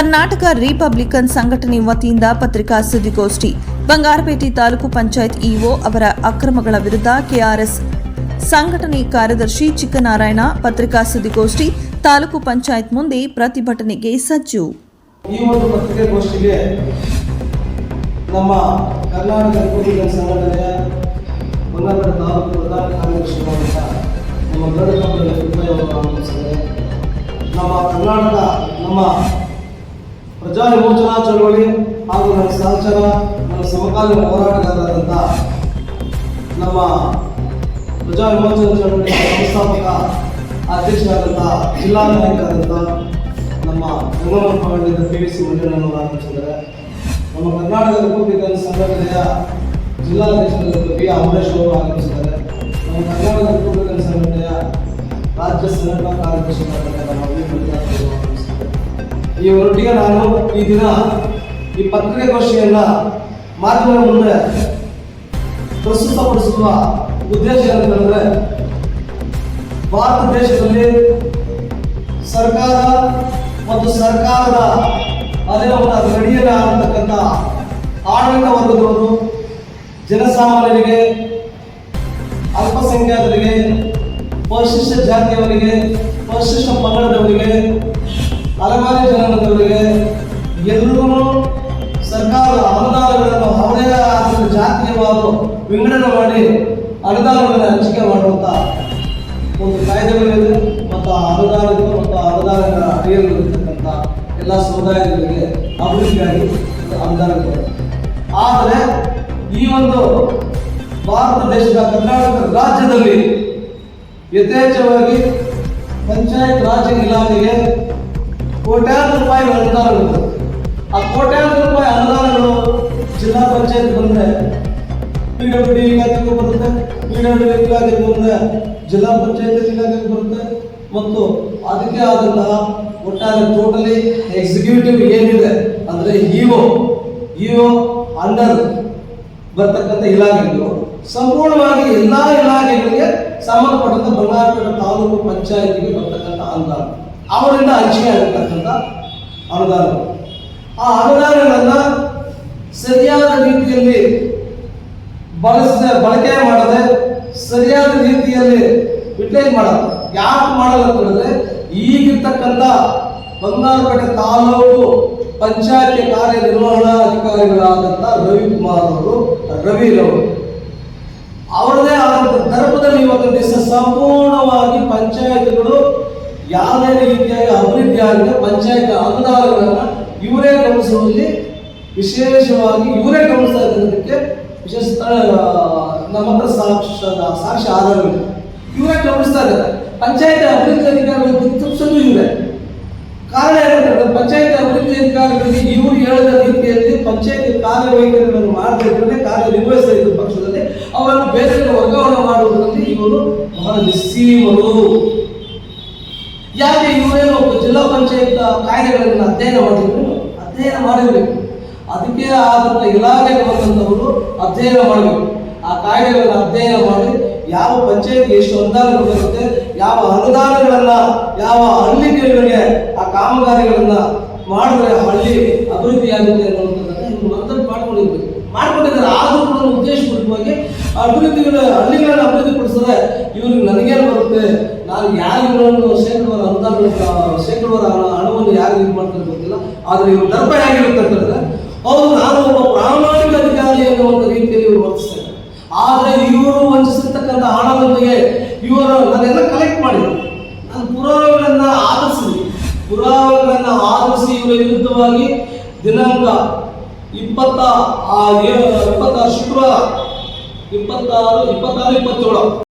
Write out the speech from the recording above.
Karnataka Republican ಸಂಘಟನೆ ವತಿಯಿಂದ ಪತ್ರಿಕಾ ಸುದ್ದಿಗೋಷ್ಠಿ, ಬಂಗಾರಪೇಟೆ ತಾಲೂಕು ಪಂಚಾಯತ್ ಇಒ ಅವರ ಅಕ್ರಮಗಳ ವಿರುದ್ಧ ಕೆಆರ್ಎಸ್ ಸಂಘಟನೆ ಕಾರ್ಯದರ್ಶಿ ಚಿಕ್ಕನಾರಾಯಣ, ಪತ್ರಿಕಾ ಸುದ್ದಿಗೋಷ್ಠಿ ತಾಲೂಕು ಪಂಚಾಯತ್ ಮುಂದೆ ಪ್ರತಿಭಟನೆಗೆ ಸಜ್ಜು. ಈ ಒಂದು ಪತ್ರಿಕಾಗೋಷ್ಠಿಗೆ ನಮ್ಮ ಕರ್ನಾಟಕ ರಿಪಬ್ಲಿಕನ್ ಸಂಘಟನೆಯ ತಾಲೂಕು ಪ್ರಧಾನ ನಮ್ಮ ನಮ್ಮ ಕರ್ನಾಟಕ, ನಮ್ಮ ಪ್ರಜಾ ವಿಮೋಚನಾ ಚಳವಳಿ ಹಾಗೂ ನನ್ನ ಸಹಚರ ನನ್ನ ಸಮಕಾಲೀನ ಹೋರಾಟಗಾರರಾದಂಥ ನಮ್ಮ ಪ್ರಜಾ ವಿಮೋಚನಾ ಚಳವಳಿಯ ಸಂಸ್ಥಾಪಕ ಅಧ್ಯಕ್ಷರಾದಂಥ ಜಿಲ್ಲಾ ನಾಯಕರಾದಂಥ ನಮ್ಮ ಮಂಡಳಿದ ಪಿ ವಿ ಸಿ ಮಂಜಣ್ಣನವರು ಆಗಮಿಸಿದ್ದಾರೆ. ನಮ್ಮ ಕರ್ನಾಟಕ ರಿಪಬ್ಲಿಕನ್ ಸಂಘಟನೆಯ ಜಿಲ್ಲಾಧ್ಯಕ್ಷರಾದ ಬಿ ಅಮರೇಶ್ ಅವರು ಆಗಮಿಸಿದ್ದಾರೆ. ನಮ್ಮ ಕರ್ನಾಟಕ ರಿಪಬ್ಲಿಕನ್ ಸಂಘಟನೆಯ ರಾಜ್ಯ ಸಂಘಟನಾ ಕಾರ್ಯದರ್ಶಿಗಳಾದ ನಮ್ಮ ಈ ಒಟ್ಟಿಗೆ ನಾನು ಈ ದಿನ ಈ ಪತ್ರಿಕಾಗೋಷ್ಠಿಯನ್ನ ಮಾಧ್ಯಮದ ಮುಂದೆ ಪ್ರಸ್ತುತಪಡಿಸುವ ಉದ್ದೇಶ ಏನಂತಂದ್ರೆ, ಭಾರತ ದೇಶದಲ್ಲಿ ಸರ್ಕಾರ ಮತ್ತು ಸರ್ಕಾರದ ಅದೇ ಒಂದು ಗಡಿಯಲ್ಲಿ ಆಗತಕ್ಕಂಥ ಆಡಳಿತ ವರ್ಗದವರು, ಜನಸಾಮಾನ್ಯರಿಗೆ, ಅಲ್ಪಸಂಖ್ಯಾತರಿಗೆ, ಪರಿಶಿಷ್ಟ ಜಾತಿಯವರಿಗೆ, ಪರಿಶಿಷ್ಟ ಪಂಗಡದವರಿಗೆ ಅಲೆಮಾರಿ ಜನಾಂಗದವರಿಗೆ ಎಲ್ಲರೂ ಸರ್ಕಾರದ ಅನುದಾನಗಳನ್ನು ಅವರೇ ಆದ ಜಾತಿಯವಾರು ವಿಂಗಡಣೆ ಮಾಡಿ ಅನುದಾನಗಳನ್ನು ಹಂಚಿಕೆ ಮಾಡುವಂಥ ಒಂದು ಕಾಯ್ದೆಗಳಿದೆ ಮತ್ತು ಆ ಅನುದಾನಗಳು ಮತ್ತು ಆ ಅನುದಾನಗಳ ಅಡಿಯಲ್ಲಿರ್ತಕ್ಕಂಥ ಎಲ್ಲ ಸಮುದಾಯಗಳಿಗೆ ಅಭಿವೃದ್ಧಿಗಾಗಿ ಅನುದಾನ ಆದರೆ ಈ ಒಂದು ಭಾರತ ದೇಶದ ಕರ್ನಾಟಕ ರಾಜ್ಯದಲ್ಲಿ ಯಥೇಚ್ಛವಾಗಿ ಪಂಚಾಯತ್ ರಾಜ್ ಇಲಾಖೆಗೆ ಕೋಟ್ಯಾಂತರ ರೂಪಾಯಿ ಅನುದಾನಗಳು. ಆ ಕೋಟ್ಯಾಂತರ ರೂಪಾಯಿ ಅನುದಾನಗಳು ಜಿಲ್ಲಾ ಪಂಚಾಯತ್ ಬಂದರೆ, ಪಿ ಡಬ್ಲ್ಯೂ ಡಿ ಇಲಾಖೆಗೂ ಬರುತ್ತೆ, ಪಿ ಡಬ್ಲ್ಯೂ ಡಿ ಇಲಾಖೆಗೆ ಬಂದರೆ, ಜಿಲ್ಲಾ ಪಂಚಾಯತ್ ಇಲಾಖೆಗೆ ಬರುತ್ತೆ. ಮತ್ತು ಅದಕ್ಕೆ ಆದಂತಹ ಒಟ್ಟಾರೆ ಟೋಟಲಿ ಎಕ್ಸಿಕ್ಯೂಟಿವ್ ಏನಿದೆ, ಅಂದರೆ ಇಒ ಇಒ ಅಂಡರ್ ಬರ್ತಕ್ಕಂಥ ಇಲಾಖೆಗಳು. ಸಂಪೂರ್ಣವಾಗಿ ಎಲ್ಲ ಇಲಾಖೆಗಳಿಗೆ ಸಂಬಂಧಪಟ್ಟಂತ ಬಳ್ಳಾರಿ ತಾಲೂಕು ಪಂಚಾಯತಿಗೆ ಬರ್ತಕ್ಕಂಥ ಅನುದಾನ. ಅವರಿಂದ ಹಂಚಿಕೆ ಆಗಿರ್ತಕ್ಕಂಥ ಅನುದಾನಗಳು. ಆ ಅನುದಾನಗಳನ್ನು ಸರಿಯಾದ ರೀತಿಯಲ್ಲಿ ಬಳಸ ಬಳಕೆ ಮಾಡದೆ ಸರಿಯಾದ ರೀತಿಯಲ್ಲಿ ಯುಟಿಲೈಸ್ ಮಾಡಲ್ಲ. ಯಾಕೆ ಮಾಡಲ್ಲ ಅಂತ ಹೇಳಿದ್ರೆ, ಈಗಿರ್ತಕ್ಕಂಥ ಬಂಗಾರಪೇಟೆ ತಾಲೂಕು ಪಂಚಾಯತಿ ಕಾರ್ಯನಿರ್ವಹಣಾ ಅಧಿಕಾರಿಗಳಾದಂಥ ರವಿಕುಮಾರ್ ಅವರು, ರವಿ ರವರು. ಅವರದೇ ಆದಂಥ ಗರ್ಭದಲ್ಲಿ ಇವತ್ತು ಸಂಪೂರ್ಣವಾಗಿ ಪಂಚಾಯತ್ಗಳು ಯಾವುದೇ ರೀತಿಯಾಗಿ ಅಭಿವೃದ್ಧಿ ಆಗಿದೆ ಪಂಚಾಯತ್ ಅನುದಾನಗಳನ್ನು ಇವರೇ ಗಮನಿಸುವಲ್ಲಿ ವಿಶೇಷವಾಗಿ ಇವರೇ ಗಮನಿಸ್ತಾ ಇರೋದಕ್ಕೆ ವಿಶೇಷ ನಮ್ಮ ಹತ್ರ ಸಾಕ್ಷ ಸಾಕ್ಷ್ಯ ಆಧಾರಗಳಿದೆ. ಇವರೇ ಗಮನಿಸ್ತಾ ಇದ್ದಾರೆ. ಪಂಚಾಯತ್ ಅಭಿವೃದ್ಧಿ ಅಧಿಕಾರಿಗಳು ಗುರುತಿಸೋದು ಇವರೇ. ಕಾರಣ ಏನಂತಂದ್ರೆ ಪಂಚಾಯತ್ ಅಭಿವೃದ್ಧಿ ಅಧಿಕಾರಿಗಳಿಗೆ ಇವರು ಹೇಳಿದ ರೀತಿಯಲ್ಲಿ ಪಂಚಾಯತ್ ಕಾರ್ಯವೈಖರಿಗಳನ್ನು ಮಾಡದೇ ಕಾರ್ಯನಿರ್ವಹಿಸ್ತಾ ಇದ್ದ ಪಕ್ಷದಲ್ಲಿ ಅವರನ್ನು ಬೇರೆ ವರ್ಗಾವಣೆ ಮಾಡುವುದರಲ್ಲಿ ಇವರು ಬಹಳ ನಿಸ್ಸೀಮರು. ಪಂಚಾಯತ್ ಕಾಯ್ದೆಗಳನ್ನು ಅಧ್ಯಯನ ಮಾಡಿದ್ರು, ಅಧ್ಯಯನ ಮಾಡಿರಬೇಕು. ಅದಕ್ಕೆ ಆದಂಥ ಇಲಾಖೆಗೆ ಬಂದಂಥವರು ಅಧ್ಯಯನ ಮಾಡಬೇಕು. ಆ ಕಾಯ್ದೆಗಳನ್ನು ಅಧ್ಯಯನ ಮಾಡಿ ಯಾವ ಪಂಚಾಯತ್ಗೆ ಎಷ್ಟು ಅನುದಾನಗಳು ಬರುತ್ತೆ ಯಾವ ಅನುದಾನಗಳನ್ನ, ಯಾವ ಹಳ್ಳಿಗಳಿಗೆ ಆ ಕಾಮಗಾರಿಗಳನ್ನ ಮಾಡಿದ್ರೆ ಹಳ್ಳಿ ಅಭಿವೃದ್ಧಿ ಆಗುತ್ತೆ ಮನದಟ್ಟು ಮಾಡ್ಕೊಂಡಿರ್ಬೇಕು. ಮಾಡ್ಕೊಂಡಿದ್ದಾರೆ. ಆದರೂ ಕೂಡ ಉದ್ದೇಶಪೂರ್ವಕವಾಗಿ ಅಭಿವೃದ್ಧಿಗಳ, ಹಳ್ಳಿಗಳನ್ನ ಅಭಿವೃದ್ಧಿ ಪಡಿಸಿದ್ರೆ ಇವ್ರಿಗೆ ನನಗೇನು ಬರುತ್ತೆ ನಾನು ಯಾರಿಗಳನ್ನು ಶೇಕಡವಾರ ಅನುದಾನ ಶೇಕಡವಾರ ಹಣ- ಹಣವನ್ನು ಯಾರು ಇದು ಮಾಡ್ತಾರೆ ಗೊತ್ತಿಲ್ಲ, ಆದರೆ ಇವರು ದರ್ಪ ಹೇಗಿರುತ್ತೆ ಅವರು ನಾನು ಒಬ್ಬ ಪ್ರಾಮಾಣಿಕ ಅಧಿಕಾರಿ ಒಂದು ರೀತಿಯಲ್ಲಿ ಇವರು ವರ್ತಿಸ್ತಾರೆ. ಆದರೆ ಇವರು ವಂಚಿಸಿರ್ತಕ್ಕಂಥ ಹಣದೊಂದಿಗೆ ಇವರು ನಾನೆಲ್ಲ ಕಲೆಕ್ಟ್ ಮಾಡಿದ್ರು ನಾನು ಪುರಾವೆಗಳನ್ನ ಆಧರಿಸಿ ಪುರಾವೆಗಳನ್ನ ಆಧರಿಸಿ ಇವರ ವಿರುದ್ಧವಾಗಿ ದಿನಾಂಕ ಇಪ್ಪತ್ತ ಇಪ್ಪತ್ತಾರು ಶುಕ್ರವಾರ, ಇಪ್ಪತ್ತಾರು ಇಪ್ಪತ್ತಾರು, ಇಪ್ಪತ್ತೇಳು.